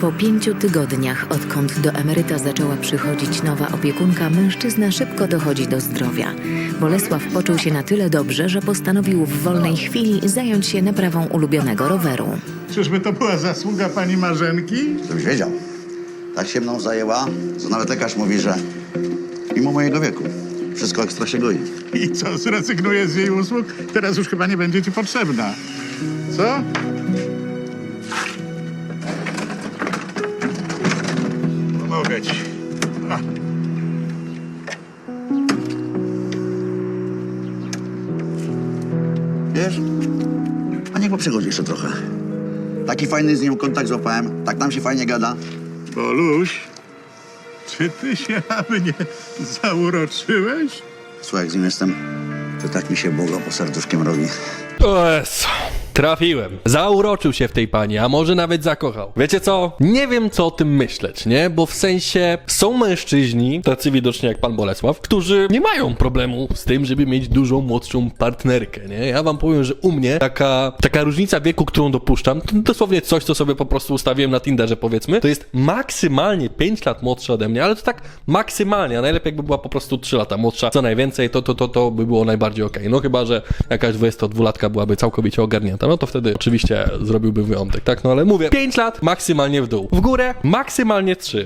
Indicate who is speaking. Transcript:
Speaker 1: Po pięciu tygodniach, odkąd do emeryta zaczęła przychodzić nowa opiekunka, mężczyzna szybko dochodzi do zdrowia. Bolesław poczuł się na tyle dobrze, że postanowił w wolnej chwili zająć się naprawą ulubionego roweru.
Speaker 2: Czyżby to była zasługa pani Marzenki?
Speaker 3: Żebyś wiedział. Tak się mną zajęła, że nawet lekarz mówi, że mimo mojego wieku wszystko ekstra się goi.
Speaker 2: I co, zrezygnuje z jej usług? Teraz już chyba nie będzie ci potrzebna. Co? Pomogę ci. A.
Speaker 3: Wiesz? A niech przychodzi jeszcze trochę. Taki fajny z nią kontakt złapałem, tak nam się fajnie gada.
Speaker 2: Boluś, czy ty się aby nie zauroczyłeś?
Speaker 3: Słuchaj, jak z nim jestem, to tak mi się Boga po serduszkiem robi.
Speaker 4: O Jezu. Trafiłem. Zauroczył się w tej pani, a może nawet zakochał. Wiecie co? Nie wiem, co o tym myśleć, nie? Bo w sensie są mężczyźni, tacy widoczni jak pan Bolesław, którzy nie mają problemu z tym, żeby mieć dużą, młodszą partnerkę, nie? Ja wam powiem, że u mnie taka, taka różnica wieku, którą dopuszczam, to dosłownie coś, co sobie po prostu ustawiłem na Tinderze, powiedzmy, to jest maksymalnie 5 lat młodsza ode mnie, ale to tak maksymalnie, a najlepiej jakby była po prostu 3 lata młodsza, co najwięcej, to, to, to, to by było najbardziej okej. No chyba, że jakaś 22-latka byłaby całkowicie ogarnięta, no to wtedy oczywiście zrobiłbym wyjątek, tak? No ale mówię, 5 lat maksymalnie w dół. W górę maksymalnie 3.